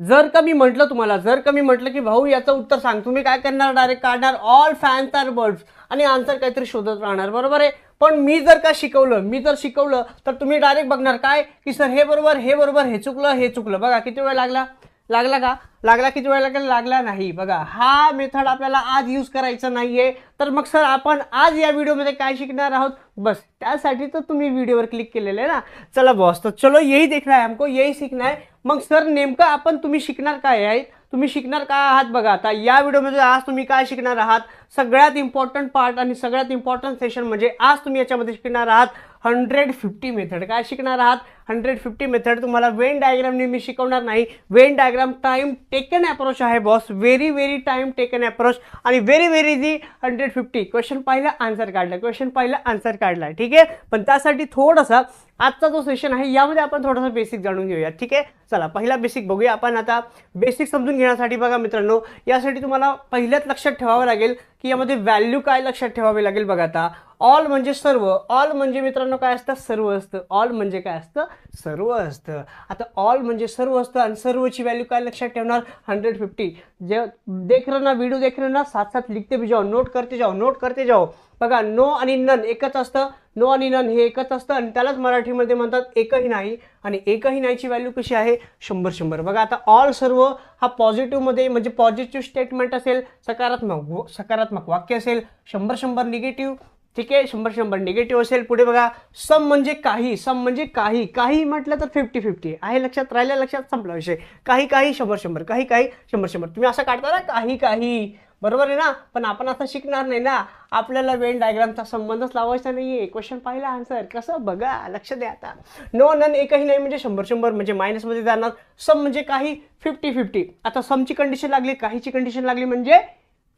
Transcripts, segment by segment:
जर का मी म्हटलं तुम्हाला जर का मी म्हटलं की भाऊ याचं उत्तर सांग. तुम्ही काय करणार? डायरेक्ट काढणार. ऑल फॅन्स आर बर्ड्स आणि आन्सर काहीतरी शोधत राहणार. बरोबर आहे? पण मी जर का शिकवलं मी जर शिकवलं तर तुम्ही डायरेक्ट बघणार. काय? की सर हे बरोबर हे बरोबर हे चुकलं हे चुकलं. बघा किती वेळ लागला? लागला का? लागला किती वेळ लागला? लागला नाही. बघा हा मेथड आपल्याला आज यूज करायचा आहे तर मग सर आपण आज या व्हिडिओमध्ये काय शिकणार आहोत? बस त्यासाठी तर तुम्ही व्हिडिओवर क्लिक केलेलं आहे ना. चला बॉस तर चलो यही देखना है हमको यही सीखना है. मग सर नेमकं आपण तुम्ही शिकणार काय आहे तुम्ही शिकणार काय आहात बघा आता. या व्हिडिओमध्ये आज तुम्ही काय शिकणार आहात? सगळ्यात इम्पॉर्टंट पार्ट आणि सगळ्यात इम्पॉर्टंट सेशन म्हणजे आज तुम्ही याच्यामध्ये शिकणार आहात. हंड्रेड फिफ्टी मेथड काय शिकणार आहात? हंड्रेड फिफ्टी मेथड तुम्हाला वेन डायग्रामने मी शिकवणार नाही. Venn diagram time taken approach आहे boss very very time taken approach आणि very very easy hundred fifty question पाहिलं आन्सर काढला. क्वेश्चन पाहिलं आन्सर काढला. ठीक आहे? पण त्यासाठी थोडंसं आजचा जो सेशन आहे यामध्ये आपण थोडंसं बेसिक जाणून घेऊया ठीक आहे? चला पहिला बेसिक बघूया आपण आता. बेसिक समजून घेण्यासाठी बघा मित्रांनो यासाठी तुम्हाला पहिल्याच लक्षात ठेवावं लागेल की यामध्ये व्हॅल्यू काय लक्षात ठेवावी लागेल बघा आता. ऑल म्हणजे सर्व. ऑल म्हणजे मित्रांनो काय असतं? सर्व असतं. ऑल म्हणजे काय असतं? सर्व असतं. आता ऑल म्हणजे सर्व असतं आणि सर्वची व्हॅल्यू काय लक्षात ठेवणार? हंड्रेड फिफ्टी जे देख रहे ना व्हिडिओ देख रहे ना साथ साथ लिखते भी जाओ नोट करते जाओ नोट करते जाओ बघा नो आणि नन एकच असतं. नो आणि नन हे एकच असतं आणि त्यालाच मराठीमध्ये म्हणतात एकही नाही. आणि एकही नाहीची व्हॅल्यू कशी आहे? शंभर शंभर. बघा आता ऑल सर्व हा पॉझिटिव्हमध्ये म्हणजे पॉझिटिव्ह स्टेटमेंट असेल सकारात्मक सकारात्मक वाक्य असेल शंभर शंभर निगेटिव्ह ठीक आहे? शंभर शंभर. निगेटिव्ह असेल पुढे बघा. सम म्हणजे काही. सम म्हणजे काही. काही म्हटलं तर फिफ्टी फिफ्टी आहे लक्षात? राहिल्या लक्षात? संपला विषय. काही काही शंभर शंभर. काही काही शंभर शंभर. तुम्ही असं काढता ना? काही काही. बरोबर आहे ना? पण आपण असं शिकणार नाही ना? आपल्याला वेन डायग्रामचा संबंधच लावायचा नाहीये. क्वेश्चन पाहिला आन्सर कसं? बघा. लक्ष द्या आता. नो नन एकही नाही म्हणजे शंभर शंभर म्हणजे मायनसमध्ये जाणार. सम म्हणजे काही. फिफ्टी फिफ्टी आता समची कंडिशन लागली. काहीची कंडिशन लागली म्हणजे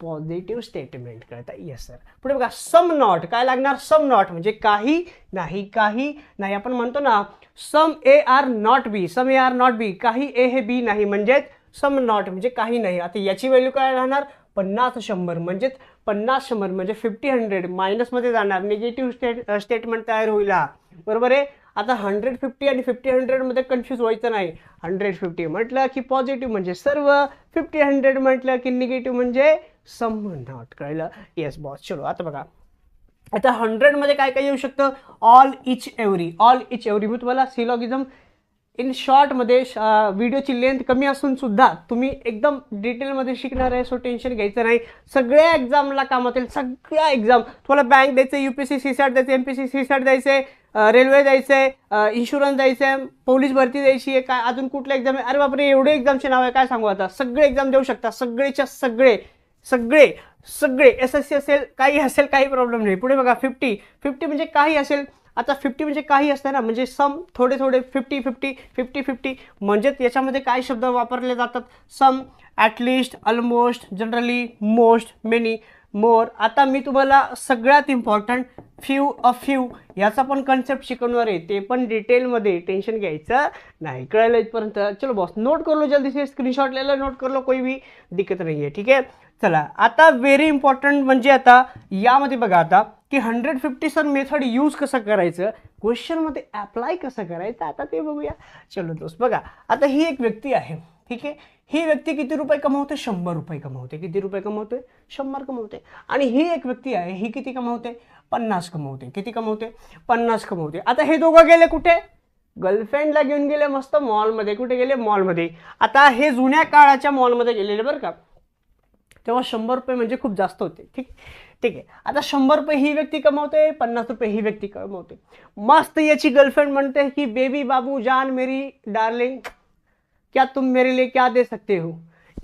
पॉझिटिव्ह स्टेटमेंट कळता येस सर पुढे बघा सम नॉट काय लागणार? सम नॉट म्हणजे काही नाही काही नाही. आपण म्हणतो ना some A are not B some A are not B काही ए हे बी नाही. म्हणजेच सम नॉट म्हणजे काही नाही. आता याची व्हॅल्यू काय राहणार? पन्नास शंभर. म्हणजेच पन्नास शंभर म्हणजे फिफ्टी हंड्रेड मायनसमध्ये जाणार. निगेटिव्ह स्टेट स्टेटमेंट तयार होईल. हा. बरोबर आहे? आता हंड्रेड फिफ्टी आणि फिफ्टी हंड्रेडमध्ये कन्फ्यूज व्हायचं नाही. हंड्रेड फिफ्टी म्हटलं की पॉझिटिव्ह म्हणजे सर्व. फिफ्टी हंड्रेड म्हटलं की निगेटिव्ह म्हणजे सम नॉट कळलं? येस बॉस चलो आता बघा. आता हंड्रेडमध्ये काय काय येऊ शकतं? All each every all each every मी तुम्हाला सिलॉगिझम इन शॉर्टमध्ये व्हिडिओची लेंथ कमी असून सुद्धा तुम्ही एकदम डिटेलमध्ये शिकणार आहे सो टेन्शन घ्यायचं नाही. सगळ्या एक्झामला कामात येईल सगळ्या एक्झाम तुम्हाला बँक द्यायचं U P C C sat द्यायचं M P C C sat द्यायचं आहे रेल्वे द्यायचं आहे इन्शुरन्स द्यायचं आहे पोलीस भरती द्यायची आहे काय अजून कुठल्या एक्झाम आहे? अरे बापरे एवढे एक्झामचे नाव आहे काय सांगू आता? सगळे एक्झाम देऊ शकता सगळेच्या सगळे. सगळे सगळे एस एस सी असेल काही असेल काही प्रॉब्लेम नाही. पुढे बघा फिफ्टी फिफ्टी म्हणजे काही असेल. आता फिफ्टी म्हणजे काही असतं ना म्हणजे सम थोडे थोडे फिफ्टी फिफ्टी फिफ्टी फिफ्टी म्हणजेच याच्यामध्ये काय शब्द वापरले जातात? Some at least almost generally most many more आता मी तुम्हाला सगळ्यात इम्पॉर्टंट फ्यू अ फ्यू याचा पण कन्सेप्ट शिकवणार आहे. ते पण डिटेलमध्ये टेन्शन घ्यायचं नाही. कळलं इथपर्यंत? चलो बॉस नोट कर लो जल्दी से स्क्रीनशॉट ले नोट कर लो. कोई भी दिक्कत नाही आहे ठीक आहे? चला आता व्हेरी इम्पॉर्टंट म्हणजे आता यामध्ये बघा आता की hundred fifty sum method use कसं करायचं? क्वेश्चनमध्ये अप्लाय कसं करायचं? आता ते बघूया. चलो दोस्त बघा आता ही एक व्यक्ती आहे ठीक आहे? ही व्यक्ती किती रुपये कमवते? शंभर रुपये कमवते. किती रुपये कमावते? शंभर कमवते. आणि ही एक व्यक्ती आहे ही किती कमवते? पन्नास कमवते. किती कमवते? पन्नास कमवते. आता हे दोघं गेले कुठे? गर्लफ्रेंडला घेऊन गेले मस्त मॉलमध्ये कुठे गेले? मॉलमध्ये आता हे जुन्या काळाच्या मॉलमध्ये गेलेले बरं का. तेव्हा शंभर रुपये म्हणजे खूप जास्त होते. ठीक? ठीक आहे. आता शंभर रुपये ही व्यक्ती कमवते पन्नास रुपये ही व्यक्ती कमवते. मस्त याची गर्लफ्रेंड म्हणते की बेबी बाबू जान मेरी डार्लिंग क्या तुम मेरे लिए क्या दे सकते हो?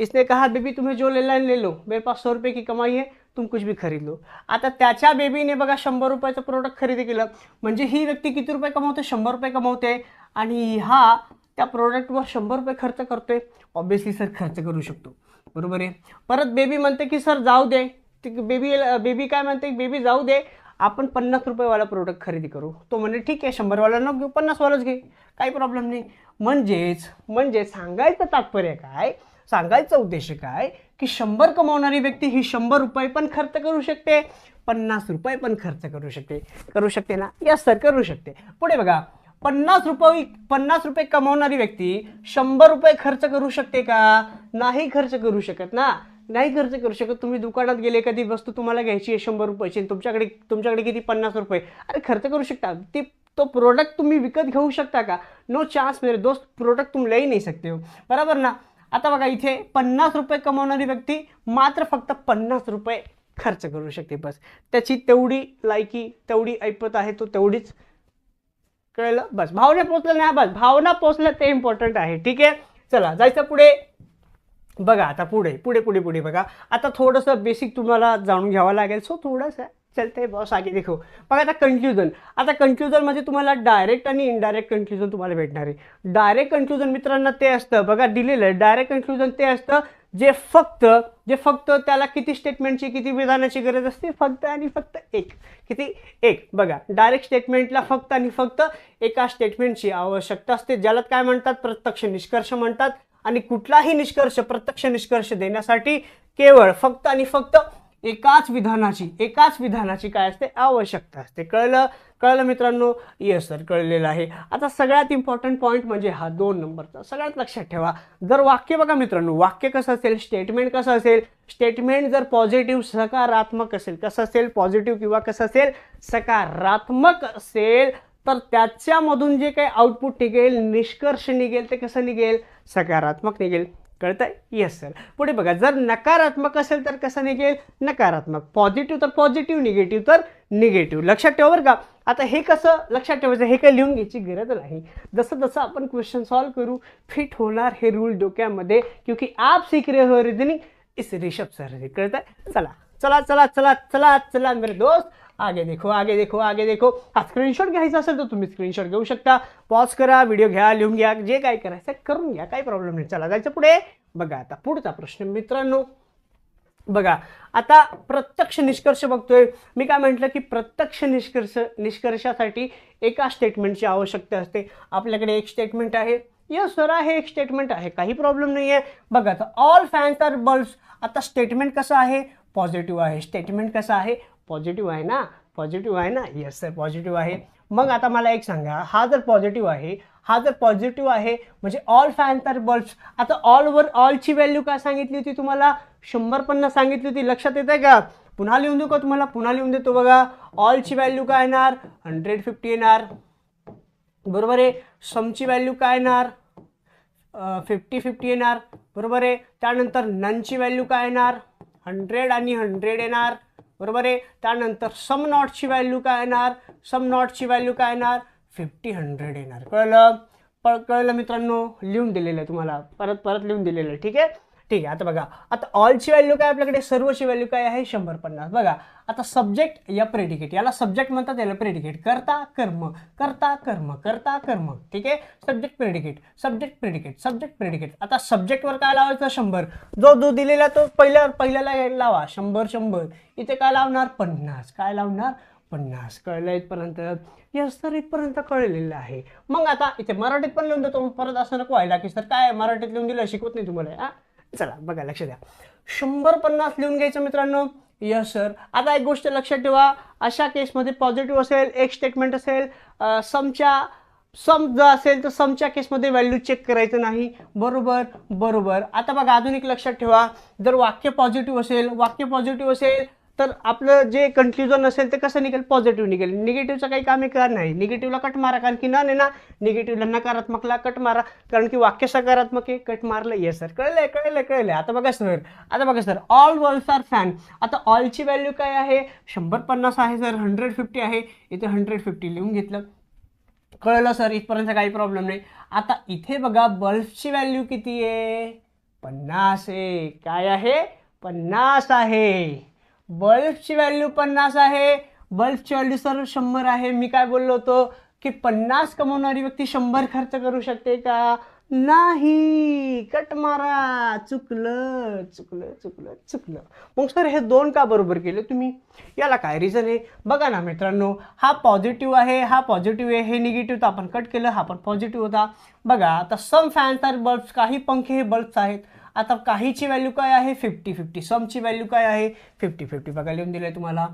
इसने कहा बेबी तुम्हें जो लेना ले लो. मेरे पास सौ रुपये की कमाई है तुम कुछ भी खरीद लो. आता त्याच्या बेबीने बघा शंभर रुपयाचं प्रोडक्ट खरेदी केलं. म्हणजे ही व्यक्ती किती रुपये कमवते? शंभर रुपये कमवते. आणि हा त्या प्रोडक्टवर शंभर रुपये खर्च करतोय. ऑब्विसली सर खर्च करू शकतो. बरोबर आहे? परत बेबी म्हणते की सर जाऊ दे. बेबी बेबी काय म्हणते? बेबी जाऊ दे. आपण पन्नास रुपयेवाला प्रोडक्ट खरेदी करू. तो म्हणजे ठीक आहे शंभरवाला न घेऊ पन्नासवालाच घे. काही प्रॉब्लेम नाही. म्हणजेच म्हणजे सांगायचं तात्पर्य काय? सांगायचा उद्देश काय? की शंभर कमावणारी व्यक्ती ही शंभर रुपये पण खर्च करू शकते पन्नास रुपये पण खर्च करू शकते. करू शकते ना? यस सर करू शकते. पुढे बघा. पन्नास रुपये पन्नास रुपये कमावणारी व्यक्ती शंभर रुपये खर्च करू शकते का? नाही खर्च करू शकत ना. नाही खर्च करू शकत. तुम्ही दुकानात गेले कधी वस्तू तुम्हाला घ्यायची आहे शंभर रुपयाची तुमच्याकडे तुमच्याकडे किती? पन्नास रुपये. अरे खर्च करू शकता. ते तो प्रोडक्ट तुम्ही विकत घेऊ शकता का? नो चान्स मेरे दोस्त. प्रोडक्ट तुम लई नाही सकते हो. बरोबर ना? आता बघा इथे पन्नास रुपये कमावणारी व्यक्ती मात्र फक्त पन्नास रुपये खर्च करू शकते बस. त्याची तेवढी लायकी तेवढी ऐपत आहे तो तेवढीच कळलं? बस भावना पोचलं नाही बस भावना पोचलं ते इम्पॉर्टंट आहे ठीक आहे? चला जायचं पुढे. बघा आता पुढे पुढे पुढे पुढे बघा. आता थोडंसं बेसिक तुम्हाला जाणून घ्यावं लागेल. सो थोडंसं चलते बॉस आगे देखो. बघा आता कन्क्ल्युजन आता कन्क्ल्युजन म्हणजे तुम्हाला डायरेक्ट आणि इनडायरेक्ट कन्क्ल्युजन तुम्हाला भेटणार आहे. डायरेक्ट कन्क्ल्युजन मित्रांना ते असतं. बघा दिलेलं आहे. डायरेक्ट कन्क्ल्युजन ते असतं. जे फक्त जे फक्त त्याला किती स्टेटमेंटची किती विधानाची गरज असते फक्त आणि फक्त एक. किती? एक. बघा डायरेक्ट स्टेटमेंटला फक्त आणि फक्त एका स्टेटमेंटची आवश्यकता असते ज्याला काय म्हणतात? प्रत्यक्ष निष्कर्ष म्हणतात. आणि कुठलाही निष्कर्ष प्रत्यक्ष निष्कर्ष देण्यासाठी केवळ फक्त आणि फक्त एकाच विधानाची एकाच विधानाची काय असते? आवश्यकता असते. कळलं? कळलं मित्रांनो? येस सर कळलेलं आहे. आता सगळ्यात इम्पॉर्टंट पॉईंट म्हणजे हा दोन नंबरचा. सगळ्यात लक्षात ठेवा. जर वाक्य बघा मित्रांनो वाक्य कसं असेल? स्टेटमेंट कसं असेल? स्टेटमेंट जर पॉझिटिव्ह सकारात्मक असेल कसं असेल? पॉझिटिव्ह किंवा कसं असेल? सकारात्मक असेल तर त्याच्यामधून जे काही आउटपुट निघेल निष्कर्ष निघेल ते कसं निघेल? सकारात्मक निघेल. कळतंय? येस सर पुढे बघा जर नकारात्मक असेल तर कसं निघेल? नकारात्मक. पॉझिटिव्ह तर पॉझिटिव्ह निगेटिव्ह तर निगेटिव्ह लक्षात ठेवा बरं का. आता हे कसं? लक्षात ठेवायचं हे काही लिहून घ्यायची गरज नाही. जसं जसं आपण क्वेश्चन सॉल्व करू फिट होणार हे रूल डोक्यामध्ये. क्योंकि आप सीख रहे हो रिजनिंग इस रिषभ सर कळतंय? चला. चला चला चला चला चला मेरे दोस्त. आगे देखो आगे देखो आगे देखो. हा स्क्रीनशॉट घ्यायचा असेल तर तुम्ही स्क्रीनशॉट घेऊ शकता. पॉज करा व्हिडिओ घ्या लिहून घ्या. जे काय करायचं आहे करून घ्या काही प्रॉब्लेम नाही. चला जायचं पुढे. बघा आता पुढचा प्रश्न मित्रांनो. बघा आता प्रत्यक्ष निष्कर्ष बघतोय. मी काय म्हटलं की प्रत्यक्ष निष्कर्ष निष्कर्षासाठी एका स्टेटमेंटची आवश्यकता असते. आपल्याकडे एक स्टेटमेंट आहे. यस सर आहे एक स्टेटमेंट आहे. काही प्रॉब्लेम नाही आहे बघा आता ऑल फॅन्स आर बल्ब्स आता स्टेटमेंट कसं आहे? पॉझिटिव्ह आहे. स्टेटमेंट कसं आहे? पॉझिटिव्ह आहे ना? पॉझिटिव्ह आहे ना? येस सर पॉझिटिव्ह आहे. मग आता मला एक सांगा हा जर पॉझिटिव्ह आहे हा जर पॉझिटिव्ह आहे म्हणजे ऑल फॅन तर बल्ब्स. आता ऑलवर ऑलची व्हॅल्यू काय सांगितली होती तुम्हाला? शंभर पन्नास सांगितली होती. लक्षात येत आहे का? पुन्हा लिहून देऊ का तुम्हाला? पुन्हा लिहून देतो बघा. ऑलची व्हॅल्यू काय येणार? हंड्रेड फिफ्टी येणार. बरोबर आहे? समची व्हॅल्यू काय येणार? फिफ्टी फिफ्टी येणार. बरोबर आहे? त्यानंतर ननची व्हॅल्यू काय येणार? हंड्रेड आणि हंड्रेड येणार. बरोबर आहे? त्यानंतर सम नॉटची व्हॅल्यू काय येणार? सम नॉटची व्हॅल्यू काय येणार? फिफ्टी हंड्रेड येणार. कळलं? प कळलं मित्रांनो? लिहून दिलेलं आहे तुम्हाला. परत परत लिहून दिलेलं आहे. ठीक आहे? ठीक आहे आता बघा. आता ऑलची व्हॅल्यू काय आपल्याकडे? सर्वची व्हॅल्यू काय आहे? शंभर पन्नास बघा आता सब्जेक्ट या प्रेडिकेट याला सब्जेक्ट म्हणतात याला प्रेडिकेट करता कर्म. करता कर्म. करता कर्म. ठीक आहे? Subject predicate subject predicate subject predicate आता सब्जेक्टवर काय लावायचं? शंभर. जो जो दिलेला तो पहिल्या पहिल्याला लावा. शंभर शंभर. इथे काय लावणार? पन्नास. काय लावणार? पन्नास. कळलं इथपर्यंत? यस तर इथपर्यंत कळलेलं आहे. मग आता इथे मराठीत पण लिहून देतो. परत असं नको व्हायला की सर काय मराठीत लिहून दिलं शिकवत नाही तुम्हाला. हा? चला बघा लक्ष द्या शंभर पन्नास लिहून घ्यायचं मित्रांनो. यस सर आता एक गोष्ट लक्षात ठेवा. अशा केसमध्ये पॉझिटिव्ह असेल एक स्टेटमेंट असेल समच्या सम जर असेल तर समच्या केसमध्ये व्हॅल्यू चेक करायचं नाही. बरोबर बरोबर. आता बघा आधुनिक लक्षात ठेवा. जर वाक्य पॉझिटिव्ह असेल वाक्य पॉझिटिव्ह असेल तर आपलं जे कन्फ्युजन असेल ते कसं निघेल? पॉझिटिव्ह निघेल. निगेटिव्हचं काही कामे का नाही. निगेटिव्हला कट मारा. कारण की ना? नाही ना निगेटिव्हला नकारात्मकला कट मारा. कारण की वाक्य सकारात्मक आहे. कट मारलं येस सर कळलं कळलं कळलं आता बघा सर आता बघा sir all worlds are fan आता ऑलची व्हॅल्यू काय आहे? शंभर पन्नास आहे सर हंड्रेड फिफ्टी आहे. इथे हंड्रेड फिफ्टी लिहून घेतलं. कळलं सर इथपर्यंत काही प्रॉब्लेम नाही. आता इथे बघा बल्बची व्हॅल्यू किती आहे? पन्नास आहे. काय आहे? पन्नास आहे. बल्बची व्हॅल्यू पन्नास आहे. बल्बची व्हॅल्यू सर शंभर आहे. मी काय बोललो होतो की पन्नास कमवणारी व्यक्ती शंभर खर्च करू शकते का? नाही. कट मारा. चुकलं चुकलं चुकलं चुकलं. मग सर हे दोन का बरोबर केले तुम्ही? याला काय रिझन आहे? बघा ना मित्रांनो हा पॉझिटिव्ह आहे हा पॉझिटिव्ह आहे. हे निगेटिव्ह तर आपण कट केलं हा पण पॉझिटिव्ह होता. बघा आता सम फॅन्स आर बल्ब्स काही पंखे हे बल्ब्स आहेत. आता काहीची व्हॅल्यू काय आहे? फिफ्टी फिफ्टी समची व्हॅल्यू काय आहे? फिफ्टी फिफ्टी बघा लिहून दिलं आहे तुम्हाला.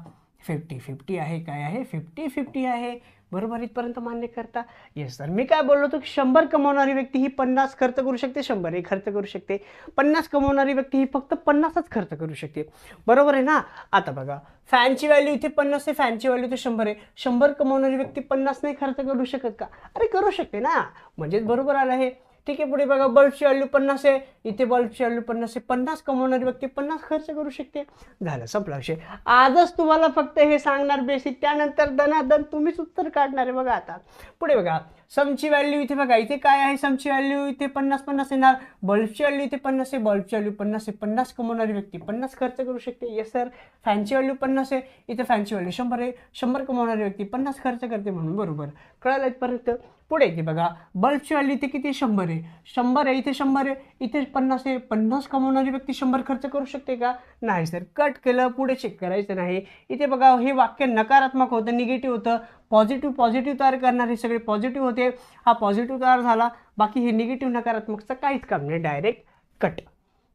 फिफ्टी फिफ्टी आहे काय आहे? फिफ्टी फिफ्टी आहे. बरोबर इथपर्यंत मान्य करता? येस सर मी काय बोललो होतो की शंभर कमवणारी व्यक्ती ही पन्नास खर्च करू शकते शंभरही खर्च करू शकते. पन्नास कमवणारी व्यक्ती ही फक्त पन्नासच खर्च करू शकते. बरोबर आहे ना? आता बघा फॅनची व्हॅल्यू इथे पन्नास आहे फॅनची व्हॅल्यू इथे शंभर आहे. शंभर कमवणारी व्यक्ती पन्नास नाही खर्च करू शकत का? अरे करू शकते ना. म्हणजेच बरोबर आलं आहे ठीक आहे पुढे बघा बल्बची व्हॅल्यू पन्नास आहे. इथे बल्बची व्हॅल्यू पन्नास आहे. पन्नास कमवणारी व्यक्ती पन्नास खर्च करू शकते. झालं संपला विषय. आजच तुम्हाला फक्त हे सांगणार बेसिक त्यानंतर दनादन तुम्हीच उत्तर काढणार आहे बघा आता. पुढे बघा. समची व्हॅल्यू इथे बघा इथे काय आहे समची व्हॅल्यू इथे पन्नास पन्नास येणार. बल्बची व्हॅल्यू इथे पन्नास आहे. बल्बची व्हॅल्यू पन्नास आहे. पन्नास कमवणारी व्यक्ती पन्नास खर्च करू शकते. येस सर फॅनची व्हॅल्यू पन्नास आहे. इथे फॅनची व्हॅल्यू शंभर आहे. शंभर कमवणारी व्यक्ती पन्नास खर्च करते म्हणून. बरोबर. कळलं इथपर्यंत पुढे येते बघा. बल्बची व्हॅल्यू इथे किती शंभर आहे. शंभर आहे. इथे शंभर आहे. इथे पन्नास आहे. पन्नास कमवणारी व्यक्ती शंभर खर्च करू शकते का? नाही सर कट केलं. पुढे चेक करायचं नाही. इथे बघा हे वाक्य नकारात्मक होतं निगेटिव्ह होतं. पॉझिटिव्ह पॉझिटिव्ह तयार करणार हे सगळे पॉझिटिव्ह होते. हा पॉझिटिव्ह तयार झाला बाकी हे निगेटिव्ह नकारात्मकचं काहीच काम नाही डायरेक्ट कट.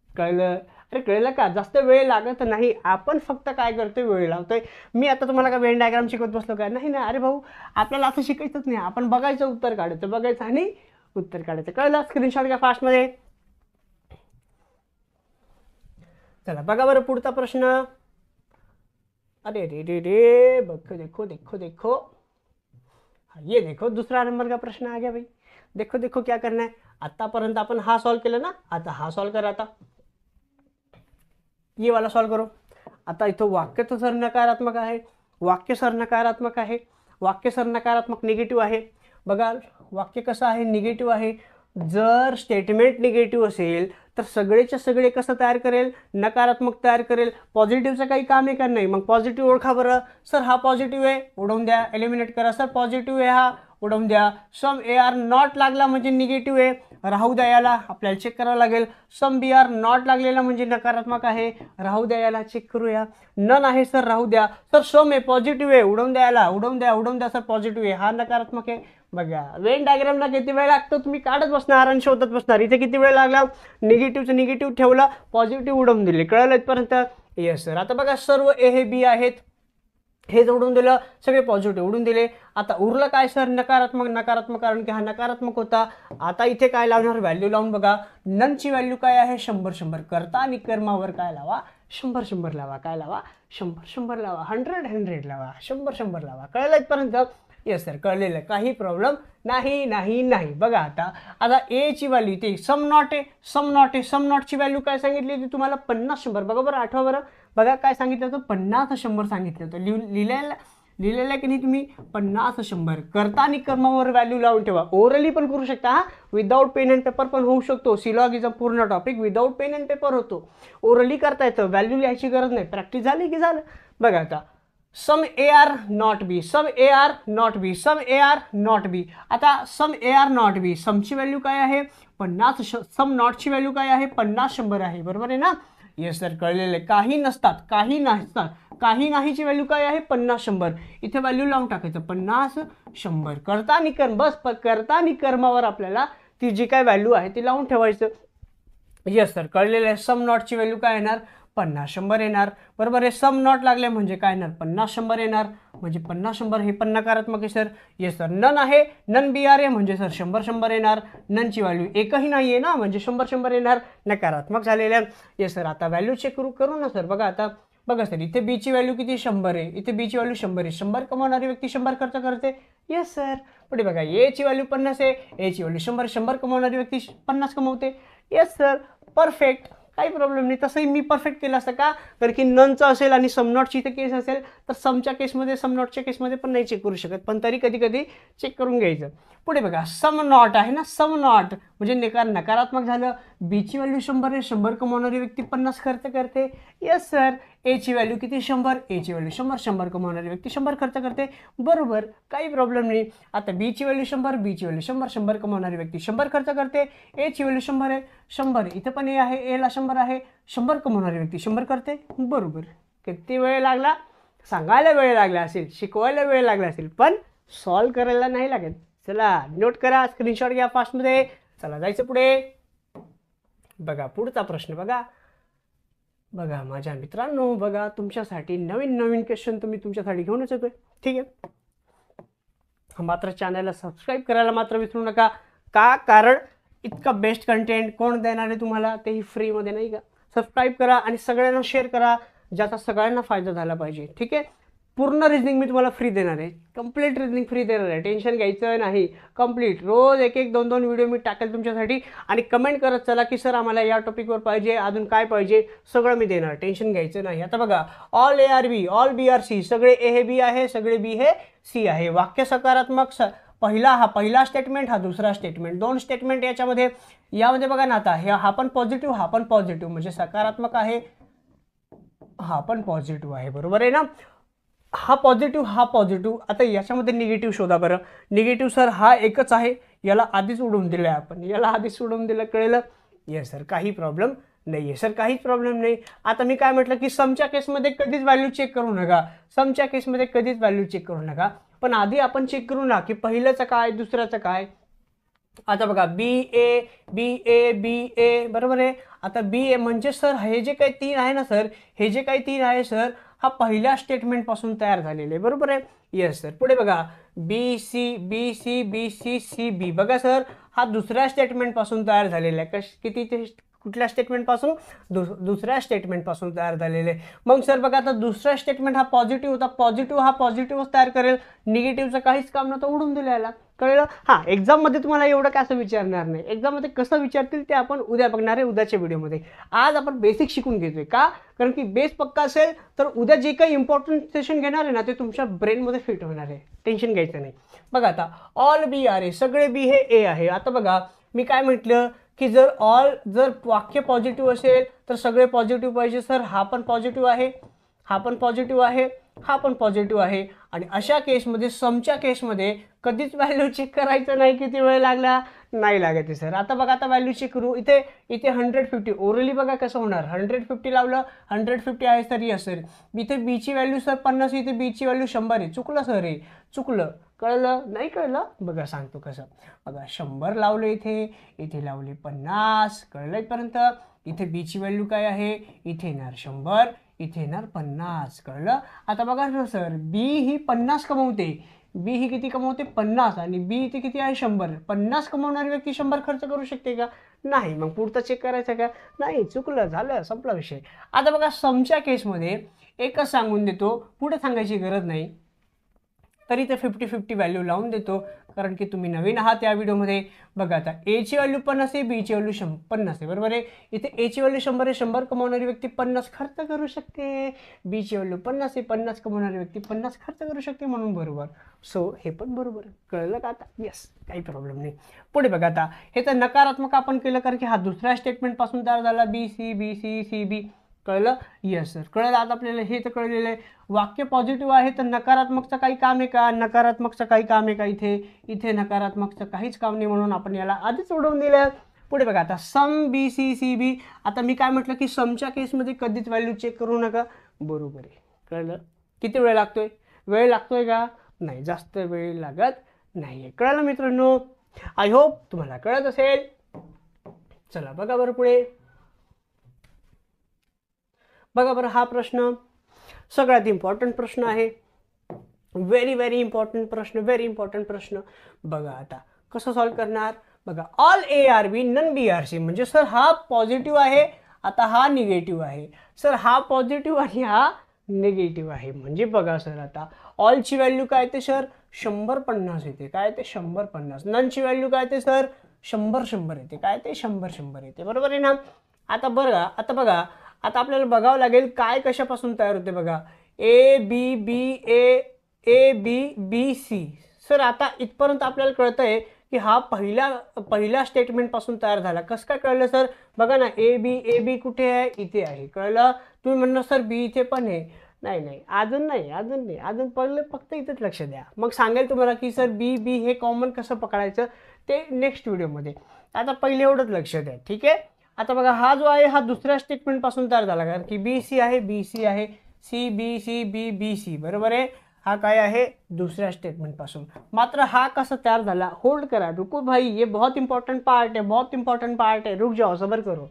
कळलं? अरे कळलं का? जास्त वेळ लागत नाही. आपण फक्त काय करतोय? वेळ लावतोय. मी आता तुम्हाला का वेळ डायग्राम शिकवत बसलो काय नाही ना अरे भाऊ आपल्याला असं शिकायचंच नाही. आपण बघायचं उत्तर काढायचं. बघायचं आणि उत्तर काढायचं. कळलं? स्क्रीनशॉट घ्या फास्टमध्ये चला बघा बरं पुढचा प्रश्न. अरे रे रे रे. बघ देखो देखो देखो. ये देखो दूसरा नंबर का प्रश्न आ गया भाई। देखो देखो क्या करना है। आतापर्यंत आपण हा सॉल्व केलं ना? आता हा सॉल्व करा आता। ये वाला सॉल्व करो। आता इथं वाक्य तर सर नकारात्मक आहे. वाक्य सर नकारात्मक आहे. वाक्य सर नकारात्मक निगेटिव्ह आहे. बघा वाक्य कसं आहे? निगेटिव्ह आहे. जर स्टेटमेंट निगेटिव्ह असेल तर सगळेच्या सगळे कसं तयार करेल? नकारात्मक तयार करेल. पॉझिटिव्हचं काही काम आहे का? नाही. मग पॉझिटिव्ह ओळखा बरं. सर हा पॉझिटिव्ह आहे. उडवून द्या. एलिमिनेट करा. सर पॉझिटिव्ह आहे हा. उडवून द्या. सम ए आर नॉट लागला म्हणजे निगेटिव्ह आहे. राहू द्या याला. आपल्याला चेक करावं लागेल. सम बी आर नॉट लागलेला म्हणजे नकारात्मक आहे. राहू द्या याला. चेक करूया. नन आहे सर राहू द्या. सर सम आहे पॉझिटिव्ह आहे. उडवून द्या याला. उडवून द्या. उडवून द्या सर पॉझिटिव्ह आहे. हा नकारात्मक आहे. बघा वेन डायग्रामला किती वेळ लागतो? तुम्ही काढत बसणार आणि शोधत बसणार. इथे किती वेळ लागला? निगेटिव्हचं निगेटिव्ह ठेवलं पॉझिटिव्ह उडवून दिले. कळलं इथपर्यंत? येस सर आता बघा सर्व ए हे बी आहेत. हे उडून दिलं सगळे पॉझिटिव्ह उडून दिले. आता उरलं काय सर नकारात्मक नकारात्मक कारण की हा नकारात्मक होता. आता इथे काय लावणार? व्हॅल्यू लावून बघा. ननची व्हॅल्यू काय आहे? शंभर शंभर. करता आणि कर्मावर काय लावा? शंभर शंभर लावा. काय लावा? शंभर शंभर लावा. हंड्रेड हंड्रेड लावा. शंभर शंभर लावा. कळलं इथपर्यंत? येस सर कळलेलं. काही प्रॉब्लेम नाही नाही नाही. बघा आता. आता एची व्हॅल्यू ते सम नॉट आहे सम नॉट आहे सम नॉटची व्हॅल्यू काय सांगितली होती तुम्हाला? पन्नास शंभर. बघा बरं आठवा बरं. बघा काय सांगितलं होतं? पन्नास शंभर सांगितलं होतं. लिहून लिहिलेलं लिहिलेलं आहे की नाही तुम्ही? पन्नास शंभर. करता आणि कर्मावर व्हॅल्यू लावून ठेवा. ओरली पण करू शकता हा. विदाऊट पेन अँड पेपर पण होऊ शकतो. सिलॉगीचा पूर्ण topic without pen and paper होतो. ओरली करता येतं. व्हॅल्यू लिहायची गरज नाही. प्रॅक्टिस झाली की झालं. बघा आता. Some A are not B some A are not B some A are not B आता some A are not B समची value काय आहे? पन्नास श सम नॉटची व्हॅल्यू काय आहे? पन्नास शंभर आहे. बरोबर आहे ना? येस सर कळलेलं आहे. काही नसतात काही नसतात. काही नाहीची व्हॅल्यू काय आहे? पन्नास शंभर. इथे व्हॅल्यू लावून टाकायचं. पन्नास शंभर. करता आणि कर्म. बस प करता आणि कर्मावर आपल्याला ती जी काय व्हॅल्यू आहे ती लावून ठेवायचं. येस सर कळलेलं आहे. सम नॉटची व्हॅल्यू काय येणार? पन्नास शंभर येणार. बरोबर आहे? सम नॉट लागले म्हणजे काय येणार पन्नास शंभर येणार. म्हणजे पन्नास शंभर हे पण नकारात्मक आहे सर. येस सर नन आहे नन बी आर आहे म्हणजे सर शंभर शंभर येणार. ननची व्हॅल्यू एकही नाही आहे ना म्हणजे शंभर शंभर येणार. नकारात्मक झालेल्या येस सर आता व्हॅल्यू चेक करू करू ना सर. बघा आता. बघा सर इथे बीची व्हॅल्यू किती? शंभर आहे. इथे बीची व्हॅल्यू शंभर आहे. शंभर कमावणारी व्यक्ती शंभर खर्च करते. येस सर पुढे बघा. एची व्हॅल्यू पन्नास आहे. एची व्हॅल्यू शंभर शंभर कमावणारी व्यक्ती पन्नास कमवते. येस सर परफेक्ट काही प्रॉब्लेम नाही. तसंही मी परफेक्ट केलं असतं का? कारण की ननचं असेल आणि समनॉटची इथे केस असेल तर समच्या केसमध्ये समनॉटच्या केसमध्ये पण नाही चेक करू शकत. पण तरी कधी कधी चेक करून घ्यायचं. पुढे बघा सम नॉट आहे ना? सम नॉट म्हणजे निकार नकारात्मक झालं. बीची व्हॅल्यू शंभर आहे शंभर कमावणारी व्यक्ती पन्नास खर्च करते. येस सर एची व्हॅल्यू किती? शंभर. एची व्हॅल्यू शंभर शंभर कमावणारी व्यक्ती शंभर खर्च करते. बरोबर. काही प्रॉब्लेम नाही. आता बीची व्हॅल्यू शंभर बीची व्हॅल्यू शंभर शंभर कमावणारी व्यक्ती शंभर खर्च करते. एची व्हॅल्यू शंभर आहे शंभर. आहे इथं पण ए आहे एला शंभर आहे. शंभर कमावणारी व्यक्ती शंभर करते. बरोबर. किती वेळ लागला? सांगायला वेळ लागला असेल शिकवायला वेळ लागला असेल पण सॉल्व करायला नाही लागेल चला नोट करा स्क्रीनशॉट घ्या फास्टमध्ये चला जायचं पुढे. बघा पुढचा प्रश्न बघा. बघा माझ्या मित्रांनो बघा तुमच्यासाठी नवीन नवीन क्वेश्चन तुम्ही तुमच्यासाठी घेऊनच येतोय ठीक आहे? मात्र चॅनलला सबस्क्राईब करायला मात्र विसरू नका. का? कारण इतकं बेस्ट कंटेंट कोण देणार आहे तुम्हाला? तेही फ्रीमध्ये नाही का? सबस्क्राईब करा आणि सगळ्यांना शेअर करा ज्याचा सगळ्यांना फायदा झाला पाहिजे. ठीक आहे? पूर्ण रिजनिंग मी तुम्हाला फ्री देणार आहे. कंप्लीट रिजनिंग फ्री देणार आहे. टेन्शन घ्यायचं नाही. कंप्लीट रोज एक एक दोन दोन व्हिडिओ मी टाकेल तुमच्यासाठी आणि कमेंट करत चला की सर आम्हाला या टॉपिकवर पाहिजे अजून काय पाहिजे? सगळं मी देणार. टेन्शन घ्यायचं नाही. आता बघा all A are B all B are C सगळे ए हे बी आहे सगळे बी हे सी आहे. वाक्य सकारात्मक स पहिला हा पहिला स्टेटमेंट हा दुसरा स्टेटमेंट दोन स्टेटमेंट याच्यामध्ये यामध्ये बघा ना आता हे हा पण पॉझिटिव्ह हा पण पॉझिटिव्ह म्हणजे सकारात्मक आहे हा पण पॉझिटिव्ह आहे. बरोबर आहे ना? हा पॉझिटिव्ह हा पॉझिटिव्ह. आता याच्यामध्ये निगेटिव्ह शोधा बरं. निगेटिव्ह सर हा एकच आहे. याला आधीच उडवून दिलं आहे आपण. याला आधीच उडवून दिलं कळलं? येस सर काही प्रॉब्लेम नाही आहे सर काहीच प्रॉब्लेम नाही. आता मी काय म्हटलं की समच्या केसमध्ये कधीच व्हॅल्यू चेक करू नका. समच्या केसमध्ये कधीच व्हॅल्यू चेक करू नका. पण आधी आपण चेक करू ना की पहिल्याचं काय दुसऱ्याचं काय? आता बघा बी ए बी ए बी ए बरोबर आहे? आता बी ए म्हणजे सर हे जे काही तीन आहे ना सर हे जे काही तीन आहे सर हा पहिल्या स्टेटमेंटपासून तयार झालेला आहे. बरोबर आहे? येस सर पुढे बघा. B C B C B C C B बघा सर हा दुसऱ्या स्टेटमेंटपासून तयार झालेला आहे. कश किती ते कुठल्या स्टेटमेंटपासून दुस दुसऱ्या स्टेटमेंटपासून तयार झालेले. मग सर बघा आता दुसरा स्टेटमेंट हा पॉझिटिव्ह होता. पॉझिटिव्ह हा पॉझिटिव्हच तयार करेल. निगेटिव्हचं काहीच काम नव्हतं उडून दिलं याला. कळलं? हां एक्झाममध्ये तुम्हाला एवढं काय असं विचारणार नाही. एक्झाममध्ये कसं विचारतील ते आपण उद्या बघणार आहे उद्याच्या व्हिडिओमध्ये आज आपण बेसिक शिकून घेतोय. का? कारण की बेस पक्का असेल तर उद्या जे काही इम्पॉर्टंट सेशन घेणार आहे ना ते तुमच्या ब्रेनमध्ये फिट होणार आहे. टेन्शन घ्यायचं नाही. बघा आता ऑल बी आर ए सगळे बी हे ए आहे. आता बघा मी काय म्हटलं? की जर ऑल जर वाक्य पॉझिटिव्ह असेल तर सगळे पॉझिटिव्ह पाहिजे. सर हा पण पॉझिटिव्ह आहे हा पण पॉझिटिव्ह आहे हा पण पॉझिटिव्ह आहे. आणि अशा केसमध्ये समच्या केसमध्ये कधीच व्हॅल्यू चेक करायचं नाही किती वेळ लागला? नाही लागत सर. आता बघा आता व्हॅल्यू चेक करू. इथे इथे हंड्रेड फिफ्टी ओरली बघा कसं होणार. हंड्रेड फिफ्टी लावलं हंड्रेड फिफ्टी आहे सर यस सर इथे बीची व्हॅल्यू सर पन्नास. इथे बीची व्हॅल्यू शंभर आहे. चुकलं सर हे. चुकलं. कळलं? नाही कळलं? बघा सांगतो कसं. बघा शंभर लावलं इथे. इथे लावले पन्नास. कळलं इथपर्यंत? इथे बीची व्हॅल्यू काय आहे? इथे येणार शंभर. इथे येणार पन्नास. कळलं? आता बघा ना सर बी ही पन्नास कमवते. बी ही किती कमवते? पन्नास. आणि बी इथे किती आहे? शंभर. पन्नास कमवणारी व्यक्ती शंभर खर्च करू शकते का? नाही. मग पुढचं चेक करायचं का? नाही. चुकलं. झालं. संपला विषय. आता बघा समच्या केसमध्ये एकच सांगून देतो. पुढे सांगायची गरज नाही. तरी ते फिफ्टी फिफ्टी व्हॅल्यू लावून देतो. कारण की तुम्ही नवीन आहात या व्हिडिओमध्ये बघा आता एची व्हॅल्यू पन्नास आहे बीची व्हॅल्यू शं पन्नास आहे. बरोबर आहे? इथे एची व्हॅल्यू शंभर आहे शंभर कमावणारी व्यक्ती पन्नास खर्च करू शकते. बीची व्हॅल्यू पन्नास आहे पन्नास कमावणारी व्यक्ती पन्नास खर्च करू शकते म्हणून बरोबर. सो हे पण बरोबर कळलं का आता? येस काही प्रॉब्लेम नाही. पुढे बघा आता. हे तर नकारात्मक आपण केलं कारण की हा दुसऱ्या स्टेटमेंटपासून तयार झाला. B C B C C B कळलं? येस सर कळलं. आता आपल्याला हे तर कळलेलं आहे. वाक्य पॉझिटिव्ह आहे तर नकारात्मकचं काही काम आहे का? नकारात्मकचं काही काम आहे का इथे? इथे नकारात्मकचं काहीच काम नाही म्हणून आपण याला आधीच उडवून दिलं पुढे बघा आता. सम बी सी सी बी आता मी काय म्हटलं की समच्या केसमध्ये कधीच व्हॅल्यू चेक करू नका. बरोबर आहे. कळलं? किती वेळ लागतोय? वेळ लागतोय का? नाही. जास्त वेळ लागत नाही आहे कळलं मित्रांनो? आय होप तुम्हाला कळत असेल. चला बघा बरं पुढे. बघा बरं हा प्रश्न सगळ्यात इम्पॉर्टंट प्रश्न आहे. व्हेरी व्हेरी इम्पॉर्टंट प्रश्न व्हेरी इम्पॉर्टंट प्रश्न. बघा आता कसं सॉल्व करणार? बघा all A are B none B are C म्हणजे सर हा पॉझिटिव्ह आहे आता हा निगेटिव्ह आहे. सर हा पॉझिटिव्ह आणि हा निगेटिव्ह आहे. म्हणजे बघा सर आता ऑलची व्हॅल्यू काय ते सर शंभर पन्नास येते. काय ते शंभर पन्नास ननची व्हॅल्यू काय ते सर शंभर शंभर येते. काय ते शंभर शंभर येते. बरोबर आहे ना? आता बघा आता बघा आता आपल्याला बघावं लागेल काय कशापासून तयार होते बघा. A B B A A B B C sir आता इथपर्यंत आपल्याला कळतं आहे की हा पहिल्या पहिल्या स्टेटमेंटपासून तयार झाला. कसं काय कळलं सर बघा ना ए बी ए बी कुठे आहे? इथे आहे. कळलं? तुम्ही म्हणणार सर बी इथे पण आहे. नाही नाही. अजून नाही अजून नाही. अजून पहिले फक्त इथेच लक्ष द्या. मग सांगेल तुम्हाला की सर बी बी हे कॉमन कसं पकडायचं? ते नेक्स्ट व्हिडिओमध्ये आता पहिले एवढंच लक्ष द्या. ठीक आहे? आता बघा हा जो आहे हा दुसऱ्या स्टेटमेंटपासून तयार झाला. कारण की बी सी आहे बी सी आहे. C B C B B C बरोबर आहे? हा काय आहे? दुसऱ्या स्टेटमेंटपासून मात्र हा कसा तयार झाला? होल्ड करा. रुको भाई ये बहुत इंपॉर्टंट पार्ट आहे बहुत इंपॉर्टंट पार्ट आहे. रुक जाओ सबर करो.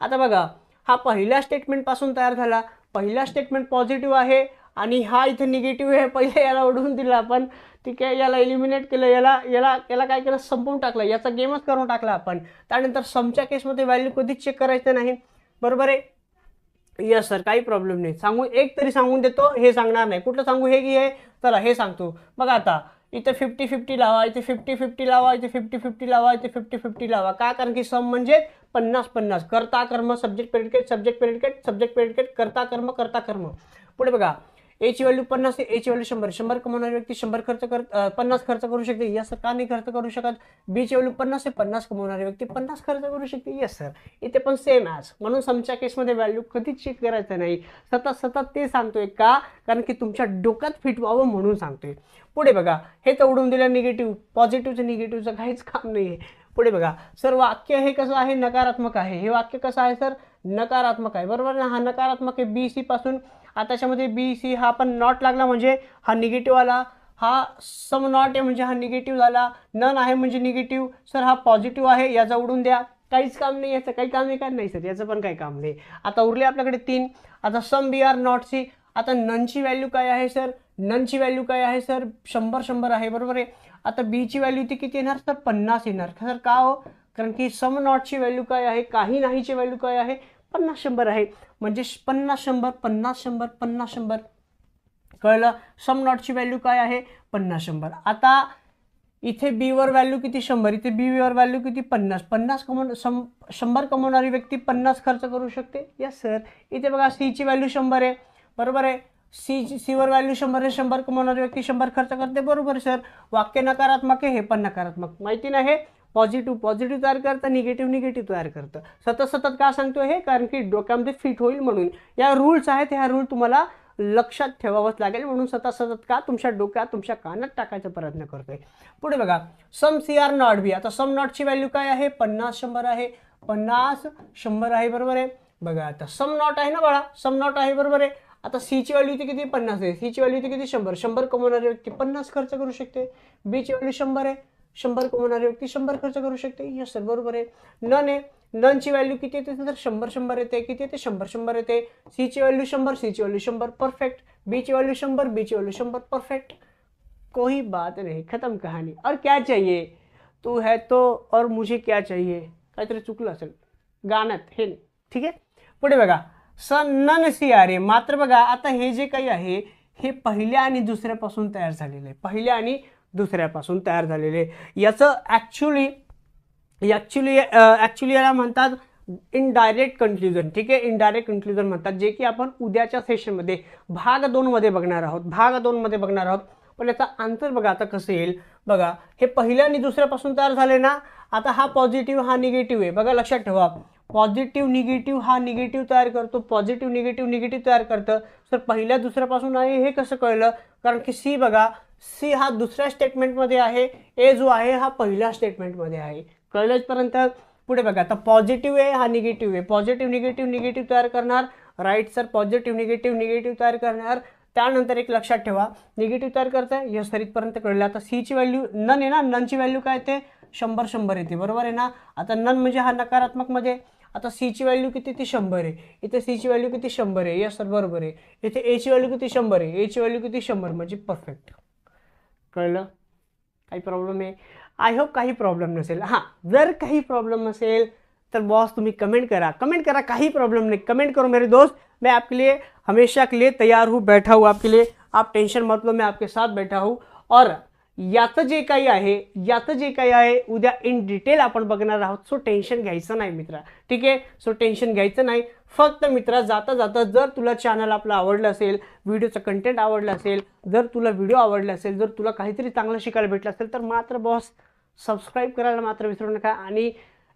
आता बघा हा पहिल्या स्टेटमेंटपासून तयार झाला. पहिला स्टेटमेंट पॉझिटिव्ह आहे आणि हा इथे निगेटिव्ह आहे. पहिले याला ओढून दिला. आपण ठीक आहे याला एलिमिनेट केलं याला याला याला काय केलं? संपवून टाकलं. याचा गेमच करून टाकला आपण. त्यानंतर समच्या केसमध्ये व्हॅल्यू कधीच चेक करायचं नाही. बरोबर आहे? यस सर काही प्रॉब्लेम नाही. सांगू एक तरी सांगून देतो. हे सांगणार नाही. कुठलं सांगू? हे की हे चला हे सांगतो. बघा आता. इथे फिफ्टी फिफ्टी लावा इथे फिफ्टी फिफ्टी लावा इथे फिफ्टी फिफ्टी लावा इथे फिफ्टी फिफ्टी लावा. का? कारण की सम म्हणजे पन्नास पन्नास करता कर्म subject predicate subject predicate subject predicate करता कर्म करता कर्म. पुढे बघा. एची व्हॅल्यू पन्नास ते एची व्हॅल्यू शंभर. शंभर कमवणारी व्यक्ती शंभर खर्च कर पन्नास खर्च करू शकते. यस का नाही खर्च करू शकत? बीची व्हॅल्यू पन्नास आहे पन्नास कमवणारी व्यक्ती पन्नास खर्च करू शकते. येस सर इथे पण सेम ॲज म्हणून समच्या केसमध्ये व्हॅल्यू कधीच चेक करायचं नाही. सतत सतत ते सांगतोय का? कारण की तुमच्या डोक्यात फिट व्हावं म्हणून सांगतोय. पुढे बघा. हे तवडून दिलं निगेटिव्ह पॉझिटिव्हचं निगेटिव्हचं काहीच काम नाही आहे पुढे बघा. सर वाक्य हे कसं आहे? नकारात्मक आहे. हे वाक्य कसं आहे सर नकारात्मक आहे. बरोबर ना? हा नकारात्मक आहे. बी सी पासून आता याच्यामध्ये बी सी हा पण नॉट लागला म्हणजे हा निगेटिव्ह आला. हा सम नॉट आहे म्हणजे हा निगेटिव्ह झाला. नन आहे म्हणजे निगेटिव्ह सर हा पॉझिटिव्ह आहे याचा उडून द्या. काहीच काम नाही याचं काही काम आहे का? नाही सर याचं पण काही काम नाही. आता उरले आपल्याकडे तीन. आता some B are not C आता ननची व्हॅल्यू काय आहे सर ननची व्हॅल्यू काय आहे सर शंभर शंभर आहे बरोबर आहे? आता बीची व्हॅल्यू ती किती येणार सर पन्नास येणार. सर का हो? कारण की सम नॉटची व्हॅल्यू काय आहे? काही नाहीची व्हॅल्यू काय आहे? पन्नास शंभर आहे. म्हणजे श- पन्नास शंभर पन्नास शंभर पन्नास शंभर. कळलं? सम नॉटची व्हॅल्यू काय आहे? पन्नास शंभर. आता इथे बीवर व्हॅल्यू किती? शंभर. इथे बीवर व्हॅल्यू किती? पन्नास. पन्नास कमव शं शंभर कमवणारी व्यक्ती पन्नास खर्च करू शकते? यस सर इथे बघा सीची व्हॅल्यू शंभर आहे. बरोबर आहे? सी सीवर व्हॅल्यू शंभर आहे शंभर कमवणारी व्यक्ती शंभर खर्च करते. बरोबर सर वाक्य नकारात्मक आहे हे पण नकारात्मक. माहिती नाही? हे पॉझिटिव्ह पॉझिटिव्ह तयार करतं निगेटिव्ह निगेटिव्ह तयार करतं. सतत सतत का सांगतो हे? कारण की डोक्यामध्ये फिट होईल म्हणून. या रूल्स आहेत ह्या रूल तुम्हाला लक्षात ठेवावंच लागेल. म्हणून सतत सतत का तुमच्या डोक्यात तुमच्या कानात टाकायचा प्रयत्न करतोय. पुढे बघा. Some C are not B आता सम नॉटची व्हॅल्यू काय आहे? पन्नास शंभर आहे. पन्नास शंभर आहे बरोबर आहे? बघा आता सम नॉट आहे ना बाळा? सम नॉट आहे बरोबर आहे? आता सीची व्हॅल्यू ती किती? पन्नास आहे. सीची व्हॅल्यू ती किती? शंभर. शंभर कमवणारी व्यक्ती पन्नास खर्च करू शकते. बीची व्हॅल्यू शंभर आहे. शंभर कमवणारी व्यक्ती शंभर खर्च करू शकते. यस सर बरोबर आहे. नन आहे. ननची व्हॅल्यू किती येते? तर शंभर शंभर येते. किती येते? शंभर शंभर येते. सीची व्हॅल्यू शंभर सीची व्हॅल्यू शंभर. परफेक्ट बीची व्हॅल्यू शंभर बीची व्हॅल्यू शंभर. परफेक्ट कोई बात नाही. खतम कहानी. और क्या चाहिए? तू है तो और मुझे क्या चाहिए? काहीतरी चुकलं असेल. गाण्यात हे ठीक आहे? पुढे बघा. स नन सी आर ए मात्र बघा आता हे जे काही आहे हे पहिल्या आणि दुसऱ्यापासून तयार झालेलं आहे. पहिल्या आणि दुसऱ्यापासून तयार झालेले. आहे याचं ॲक्च्युली ॲक्च्युली ॲक्च्युली याला म्हणतात इनडायरेक्ट कन्क्ल्युजन ठीक आहे? इनडायरेक्ट कन्क्ल्युजन म्हणतात जे की आपण उद्याच्या सेशनमध्ये भाग दोनमध्ये बघणार आहोत. भाग दोनमध्ये बघणार आहोत. पण याचा आन्सर बघा आता कसं येईल? बघा हे पहिल्या आणि दुसऱ्यापासून तयार झाले ना? आता हा पॉझिटिव्ह हा निगेटिव्ह आहे. बघा लक्षात ठेवा. पॉझिटिव्ह निगेटिव्ह हा निगेटिव्ह तयार करतो. पॉझिटिव्ह निगेटिव्ह निगेटिव्ह तयार करतं. सर पहिल्या दुसऱ्यापासून आहे हे कसं कळलं? कारण की सी बघा सी हा दुसऱ्या स्टेटमेंटमध्ये आहे ए जो आहे हा पहिल्या स्टेटमेंटमध्ये आहे. कळलंचपर्यंत पुढे बघा आता पॉझिटिव्ह आहे हा निगेटिव्ह आहे. पॉझिटिव्ह निगेटिव्ह निगेटिव्ह तयार करणार. Right sir positive negative negative तयार करणार. त्यानंतर एक लक्षात ठेवा निगेटिव्ह तयार करताय यस सर इथपर्यंत कळलं. आता सीची व्हॅल्यू नन आहे ना? ननची व्हॅल्यू काय येते? शंभर शंभर येते. बरोबर आहे ना? आता नन म्हणजे हा नकारात्मकमध्ये. आता सीची व्हॅल्यू किती? ती शंभर आहे. इथे सीची व्हॅल्यू किती? शंभर आहे. यस सर बरोबर आहे. इथे एची व्हॅल्यू किती? शंभर आहे. एची व्हॅल्यू किती? शंभर. म्हणजे परफेक्ट कळलं? काही प्रॉब्लेम आहे? आय होप काही प्रॉब्लेम नसेल. हां जर काही प्रॉब्लम नसेल तर बॉस तुम्ही कमेंट करा. कमेंट करा काही प्रॉब्लम नहीं. कमेंट करो मेरे दोस्त. मैं आपके लिए हमेशा के लिए तैयार हूँ बैठा हूँ आपके लिए। आप टेन्शन मत लो मैं आपके साथ बैठा हूँ। और याचं जे काही आहे याचं जे काही आहे उद्या इन डिटेल आपण बघणार आहोत. सो टेन्शन घ्यायचं नाही मित्रा. ठीक आहे? सो टेन्शन घ्यायचं नाही. फक्त मित्रा जाता जाता जर तुला चॅनल आपलं आवडलं असेल व्हिडिओचं कंटेंट आवडलं असेल जर तुला व्हिडिओ आवडला असेल जर तुला काहीतरी चांगलं शिकायला भेटलं असेल तर मात्र बॉस सबस्क्राईब करायला मात्र विसरू नका. आणि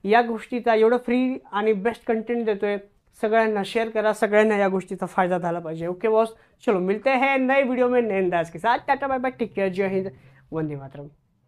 या गोष्टीचा एवढं फ्री आणि बेस्ट कंटेंट देतोय सगळ्यांना शेअर करा सगळ्यांना या गोष्टीचा फायदा झाला पाहिजे. ओके बॉस चलो मिलते हैं नए वीडियो में. नए अंदाज के साथ. Tata bye bye take care जय हिंद. वंदे मातरम.